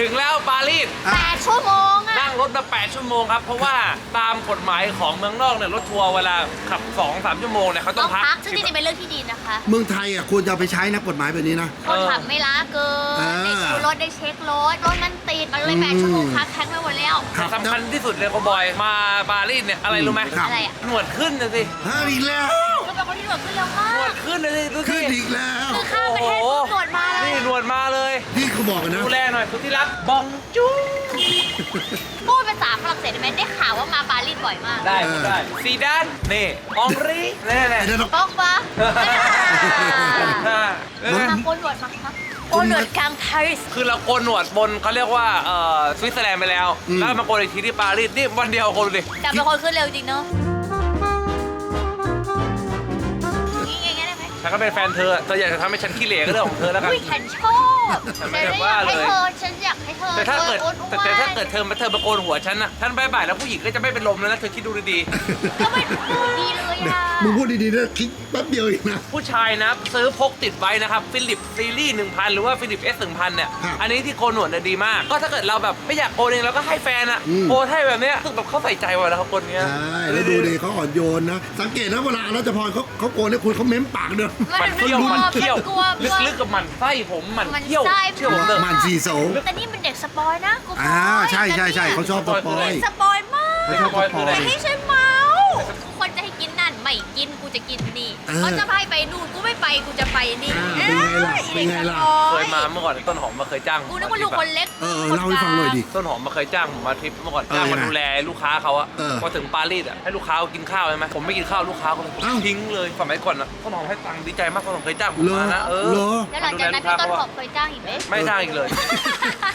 Speaker 1: ชั่
Speaker 3: วโมงอะ
Speaker 1: นั่งรถมา8ชั่วโมงครับเพราะว่าตามกฎหมายของเมืองนอกเนี่ยรถทัวร์เวลาขับ2-3ชั่วโมงเนี่ยเขาต้
Speaker 3: ต้
Speaker 1: อ
Speaker 3: องง
Speaker 1: พัก
Speaker 3: พักซึ่งจริงๆเป็นเรื่องที่ดีนะคะ
Speaker 2: เมืองไทยอะควรจะเอาไปใช้นะกฎหมายแบบนี้นะ
Speaker 3: คนขับไม่ล้าเกิน
Speaker 2: อ่า
Speaker 3: ได้ดูรถได้เช็ครถ รถมันติด มันเลยแปด
Speaker 2: อืม
Speaker 3: ชั่วโมงพักแท็กไปหมดแล้ว
Speaker 2: ครับ
Speaker 1: สำคัญที่สุดเลยโคบอยมาปารีสเนี่ยอะไรรู้ไหม
Speaker 2: ครับ
Speaker 3: อะไรอะ
Speaker 1: หนวดขึ้นนะสิ
Speaker 2: ฮะอีกแล้ว
Speaker 3: ก็เป็นคนที่ตรวจขึ้นเร็วมา
Speaker 1: หนว
Speaker 3: ก
Speaker 1: ดขึ้นนะสิดูสิ
Speaker 2: ขึ้นอีกแล้ว
Speaker 3: คือข้ามประเทศปุ๊บตรวจมาเลย
Speaker 1: นี่หนวดมาเลย
Speaker 2: ที่ เขาบอกกันนะ
Speaker 1: ดูแลหน่อยสุดที่รักบองจู้
Speaker 3: พูดภาษาฝรั่งเศสได้ไหมได้ข่าวว่ามาปารีสบ่อยมาก
Speaker 1: ได้หมดได้ซีดานนี่อองรีแน่แน่
Speaker 2: ไอ้นั่น
Speaker 3: บอกปะ
Speaker 2: มัน
Speaker 3: มาโกนหนวดมาครับโกนหนวดกลางปารีส
Speaker 1: คือเราโกนหนวดบนเขาเรียกว่าเอ่อสวิตเซอร์แลนด์ไปแล้ว
Speaker 2: อืม
Speaker 1: แล้วมาโกนอีกทีที่ปารีสนี่วันเดียวโกนดูดิ
Speaker 3: แต่เป็นคนขึ้นเร็วจริงเนาะนี่ไงได้ไหม
Speaker 1: ฉันก็เป็นแฟนเธอเธออยากจะทำให้ฉันขี้เหร่ก็เรื่องของเธอแล้วกัน
Speaker 3: อุ้ยฉันชอบ
Speaker 1: ฉันไม่
Speaker 3: ฉัน
Speaker 1: ได้
Speaker 3: อยาก
Speaker 1: ว่า
Speaker 3: ให้
Speaker 1: เลย
Speaker 3: เธอฉันอยากให้เธอ
Speaker 1: แต่ถ้าเกิด
Speaker 3: อ้วนๆ
Speaker 1: แต่แต่ถ้าเกิดเธอมาเธอมาโกนหัวฉันน่ะท่านบายบายแล้วผู้หญิงก็จะไม่เป็นลมแล้วนะเธอคิดดูดี
Speaker 3: ก็ไม่ดีเลยอะ
Speaker 2: มึงพูดดีๆนะคิดแป๊บเดียวเองนะ
Speaker 1: ๆผู้ชายนะซื้อพกติดไว้นะครับฟิลิปซีรีส์1000 หรือว่าฟิลิป S 1000เนี่ย
Speaker 2: ครับ
Speaker 1: อันนี้ที่โกนหนวดเนี่ยดีมาก ก็ถ้าเกิดเราแบบไม่อยากโกนเองเราก็ให้แฟนอะ
Speaker 2: อืม
Speaker 1: โกนให้แบบเนี้ยรู้สึกแบบเขาใส่ใจว่ะแล้วเขาโกนเนี้ย
Speaker 2: ใช่แล้วดูดิเขาอ่อนโยนนะ สังเกตนะเวลารัชพรเขาเขาโกนเนี่ยคุณเขาเม้มปากเดิม
Speaker 1: มันเที่ยวมันเที่ยว
Speaker 3: กลัวกลัว
Speaker 1: ลึกๆกับมันไส้ผมมัน
Speaker 3: มัน
Speaker 1: เที่ยว
Speaker 3: ไส้
Speaker 1: เที่ยวผมเถอะ
Speaker 2: มันสีโส
Speaker 3: แต่นี่มันเด็กสปอยนะกู
Speaker 2: อ่าใช่ใช่ใช่เขาชอบสปอย
Speaker 3: เด็กสปอยมาก
Speaker 2: เขาชอบสปอย
Speaker 3: แต่ให้ฉันเมาคนจะให้กินนั่นไม่กินกูจะกินนี่
Speaker 2: เออ
Speaker 3: เขาจะพายไปนู่นกูไม่ไปกูจะไปนี่
Speaker 2: อ่าเป็นไงล่ะ
Speaker 3: อ้
Speaker 2: เป็นไงล่ะ
Speaker 3: ด็กสปอ
Speaker 1: เคยมาเมื่อก่อนต้นหอมมาเคยจ้าง
Speaker 3: กูนึกว่าลูกคนเล็ก
Speaker 2: เออเล่าให้ฟังหน่อยดิ
Speaker 1: ต้นหอมมาเคยจ้างผมมาทริปเมื่อก่อน
Speaker 2: เออ
Speaker 1: จ้างมา
Speaker 2: ยังไง
Speaker 1: ดูแลลูกค้าเขาอะ
Speaker 2: เออ
Speaker 1: พอถึงปารีสอะให้ลูกค้ากินข้าวใช่ไหมผมไม่กินข้าวลูกค้าก็เลย
Speaker 2: เอ้า
Speaker 1: ทิ้งเลยสมัยก่อนอะต้นหอมให้ตังค์ดีใจมากต้นหอมเคยจ้างผม
Speaker 2: เหรอ
Speaker 1: มานะเออ
Speaker 2: เหรอ
Speaker 3: แล้วหลังจากนั้นพี่ต้นหอมเคยจ้างอีกไหม
Speaker 1: ไม่จ้างอีกเลย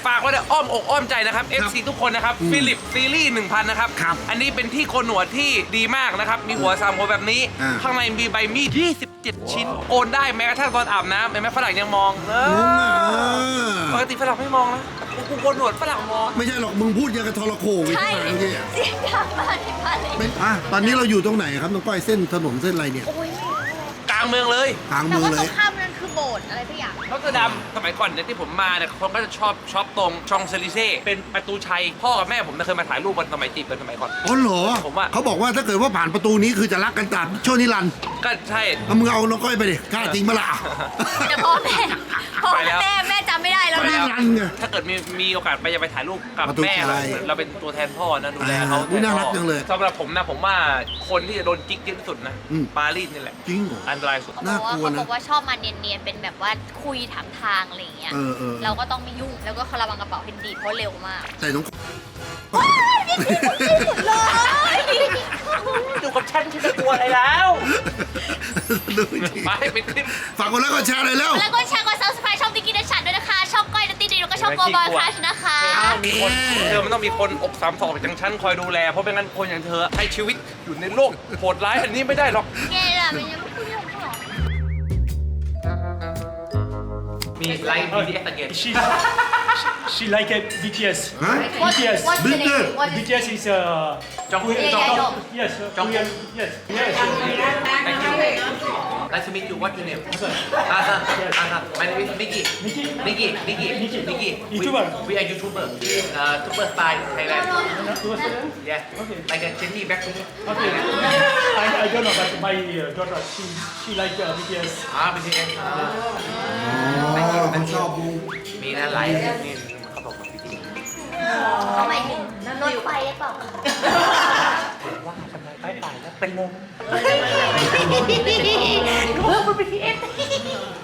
Speaker 1: ฝากไว้เลยอ้อมอกอ้อมใจนะครับ FC ทุกคนนะครับ
Speaker 2: อืม
Speaker 1: ฟิลิปซีรีส์1000 นะครับ
Speaker 2: ครับ
Speaker 1: อันนี้เป็นที่โกนหนวดที่ดีมากนะครับ มีหัวสามหัวแบบนี้
Speaker 2: อ่า
Speaker 1: ข้างในมีใบมีด27 ชิ้น โอนได้แม้กระทั่งตอนอาบน้ำเห็นไหมฝรั่งยังมองเอ
Speaker 2: งง
Speaker 1: อ
Speaker 2: อะ
Speaker 1: ปกติฝรั่งไม่มองนะกูกูโกนหนวดฝรั่งมอง
Speaker 2: ไม่ใช่หรอกมึงพูดอย่างกับทรโขงไอ้
Speaker 3: ใช่
Speaker 2: ที่ไหนเมื่อกี้อะ
Speaker 3: เสียงดังมากที่พาเลย
Speaker 2: เป็นอะตอนนี้เราอยู่ตรงไหนครับน้องก้อยเส้นถนนเส้นอะไรเนี่ย
Speaker 3: โอ้ย
Speaker 1: กลางเมืองเลย
Speaker 2: กลาง
Speaker 3: แต่
Speaker 2: เมือง
Speaker 3: ว่า
Speaker 2: เล
Speaker 3: ตร
Speaker 2: ย
Speaker 3: งข้ามนั้นคือ โบสถ์อะไรสักอย่าง
Speaker 1: นอตเตอร์ดัมสมัยก่อนเนี่ยที่ผมมาเนี่ยคนก็จะชอบชอบตรงชองเซลิเซ่เป็นประตูชัยพ่อกับแม่ผมเนี่ยเคยมาถ่ายรูปกันสมัยจีบกันสมัยก่อน
Speaker 2: อ๋อเหรอ
Speaker 1: ผมว่า
Speaker 2: เขาบอกว่าถ้าเกิดว่าผ่านประตูนี้คือจะรักกันตราบชั่วนิรันดร์
Speaker 1: ก็ใช่
Speaker 2: เอามึงเอาน้องก้อยไปดิกล้าจริงปะล่ะ
Speaker 3: แต่พ่อแม่พ่อ
Speaker 1: ไปแล้ว
Speaker 3: แม่แม่จำไม่ได้แล้ว
Speaker 2: นิ
Speaker 3: นะ
Speaker 2: รันดร์ไง
Speaker 1: ถ้าเกิดมีมีโอกาสไปจะไปถ่ายรูปกับ
Speaker 2: ประตู
Speaker 1: แม่
Speaker 2: ชัย
Speaker 1: เราเราเป็นตัวแทนพ่อนะดูแลเขา
Speaker 2: อ่าอุ๊ยน่ารักจังเลย
Speaker 1: สำหรับผมนะผมว่าคนที่จะโดนจิกเยอะที่สุดนะ
Speaker 2: อืม
Speaker 1: ปารีสนี่แหละ
Speaker 2: จริงเหรอ
Speaker 1: อันตรายสุด
Speaker 3: เขา
Speaker 2: น่า
Speaker 3: บอก
Speaker 2: ก
Speaker 3: ว่า
Speaker 2: ลัวนะ
Speaker 3: เขาบอกว่าชอบมาเนียนๆเป็นแบบว่าคุยถามทางอะไรอย่างเงี้ย
Speaker 2: เออเออ
Speaker 3: เราก็ต้องไม่ยุ่ง แล้วก็ระวังกระเป๋าให้ดีเพราะเร็วมาก
Speaker 2: แต่น้อง
Speaker 3: เลย
Speaker 1: อยู่กับฉันฉันจะกลัวอะไรแล้ว
Speaker 2: ดูดิ
Speaker 1: ไปเป็นคลิป
Speaker 2: ฝากกดไลค์กดแชร์เลยแล้ว
Speaker 3: แล้วก็แชร์กด subscribe ช่องติ๊กกี้ดัชชันด้วยนะคะ ช่องก้อยนัตตี้ดีแล้วก็ช่องโกบอยคลัชนะคะ
Speaker 1: มีคนเธอมันต้องมีคนอกสามศอกอย่างฉันคอยดูแล เพราะไม่งั้นคนอย่างเธอใช้ชีวิตอยู่ในโลกโหดร้ายอันนี้ไม่ได้หรอก
Speaker 3: ไงล่ะมันยั
Speaker 1: มีไลฟ์ BTS again
Speaker 10: She, she like a BTS.
Speaker 2: ฮะ
Speaker 10: BTS.
Speaker 3: What's the
Speaker 2: Big
Speaker 3: name? What is
Speaker 10: BTS is uh,
Speaker 1: Jungkook.
Speaker 10: Korean-
Speaker 3: Yeah, yeah, I know.
Speaker 10: Yes, uh,
Speaker 1: Jungkook.
Speaker 10: Korean. Yes, yes.
Speaker 1: Thank you Nice to meet you What's your name Asa Asa My name is Nicky
Speaker 10: Nicky?
Speaker 1: Nicky Nicky
Speaker 10: Nicky.
Speaker 1: Nicky We-
Speaker 10: YouTuber?
Speaker 1: We are YouTuber uh, Super star in Thailand Yeah
Speaker 10: Okay.
Speaker 1: Like a Jenny Blackpink
Speaker 10: Okay. I, I don't know, but my uh, daughter, she, she like uh, BTS.
Speaker 1: อ่า BTS อ่า
Speaker 2: อ๋อเขาชอบวง
Speaker 1: มีนะหลายนี่เขาบอกว่า BTS
Speaker 3: เขาหมายถึงรถไฟหรือเปล่า
Speaker 1: ว่าทำ ไมไปไปแล้วเป็นลม
Speaker 3: เพิ่มเป็น BTS